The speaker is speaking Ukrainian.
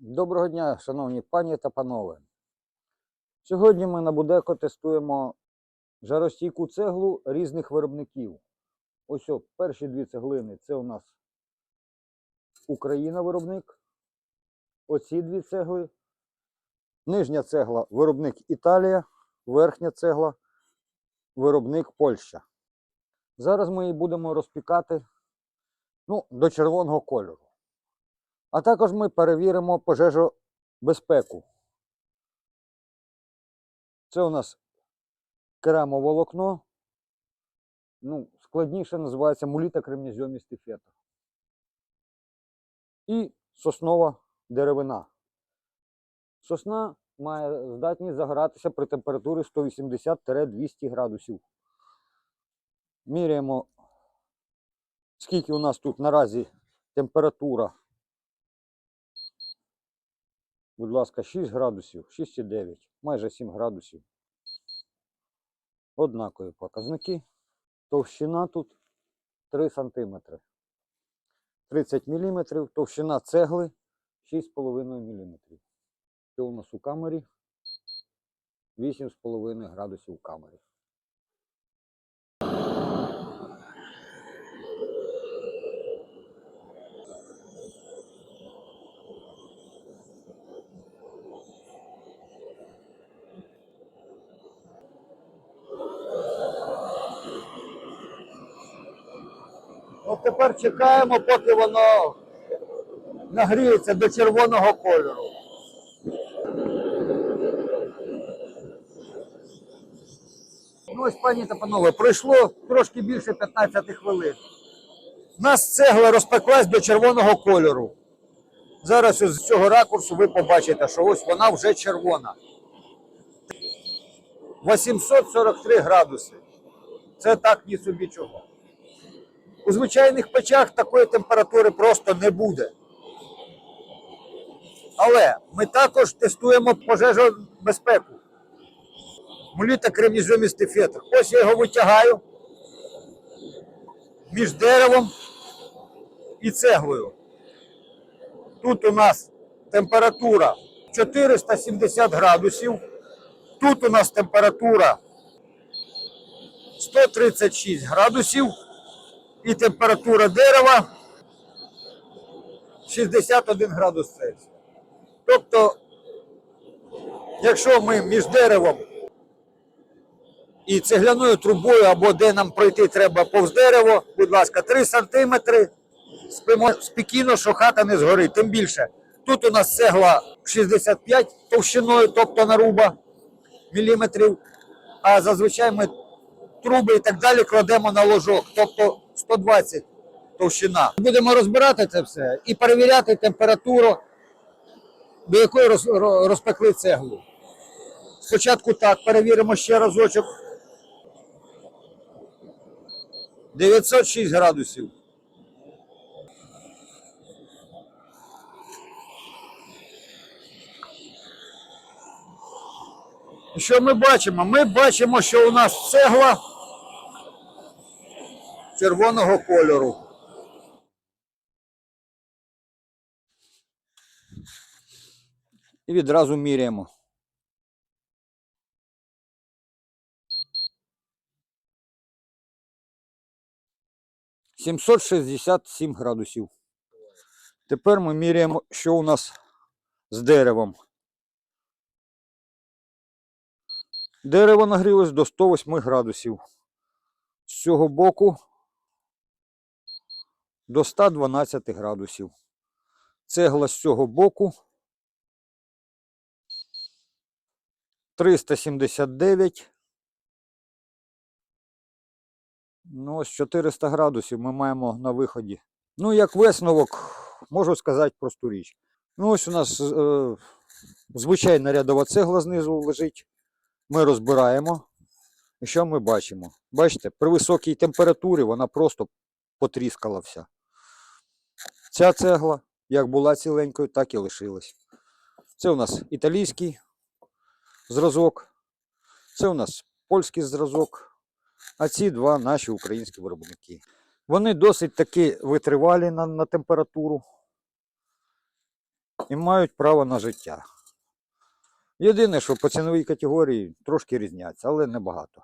Доброго дня, шановні пані та панове. Сьогодні ми на Будеко тестуємо жаростійку цеглу різних виробників. Ось о, перші дві цеглини це у нас Україна виробник. Оці дві цегли. Нижня цегла виробник Італія, верхня цегла виробник Польща. Зараз ми її будемо розпікати ну, до червоного кольору. А також ми перевіримо пожежобезпеку. Це у нас керамоволокно. Ну, складніше називається муліта кремнезйомістий фетр. І соснова деревина. Сосна має здатність загоратися при температурі 180-200 градусів. Міряємо, скільки у нас тут наразі температура. Будь ласка, 6 градусів, 6,9, майже 7 градусів. Однакові показники. Товщина тут 3 см. 30 мм, товщина цегли 6,5 мм. Це у нас у камері 8,5 градусів у камері. От тепер чекаємо, поки воно нагріється до червоного кольору. Ну ось, пані та панове, пройшло трошки більше 15 хвилин. У нас цегла розпеклась до червоного кольору. Зараз з цього ракурсу ви побачите, що ось вона вже червона. 843 градуси. Це так ні собі чого. У звичайних печах такої температури просто не буде. Але ми також тестуємо пожежобезпеку. Муліта кремнізомістий фетр. Ось я його витягаю між деревом і цеглою. Тут у нас температура 470 градусів. Тут у нас температура 136 градусів і температура дерева 61 градус Цельсія. Тобто, якщо ми між деревом і цегляною трубою, або де нам пройти треба повз дерево, будь ласка, 3 сантиметри, спимо спокійно, що хата не згорить. Тим більше, тут у нас цегла 65 товщиною, тобто наруба міліметрів, а зазвичай ми труби і так далі кладемо на ложок, тобто 120 товщина. Будемо розбирати це все і перевіряти температуру, до якої розпекли цеглу. Спочатку так, перевіримо ще разочок. 906 градусів. Що ми бачимо? Ми бачимо, що у нас цегла червоного кольору. І відразу міряємо. Сімсот шістдесят сім градусів. Тепер ми міряємо, що у нас з деревом. Дерево нагрілось до 108 градусів. З цього боку до 112 градусів. Цегла з цього боку 379. Ну, ось 400 градусів ми маємо на виході. Ну, як висновок, можу сказати просту річ. Ну, ось у нас е, звичайна рядова цегла знизу лежить. Ми розбираємо. І що ми бачимо? Бачите, при високій температурі вона просто потріскала вся. Ця цегла, як була ціленькою, так і лишилась. Це у нас італійський зразок, це у нас польський зразок, а ці два наші українські виробники. Вони досить таки витривалі на, на температуру. і мають право на життя. Єдине, що по ціновій категорії трошки різняться, але небагато.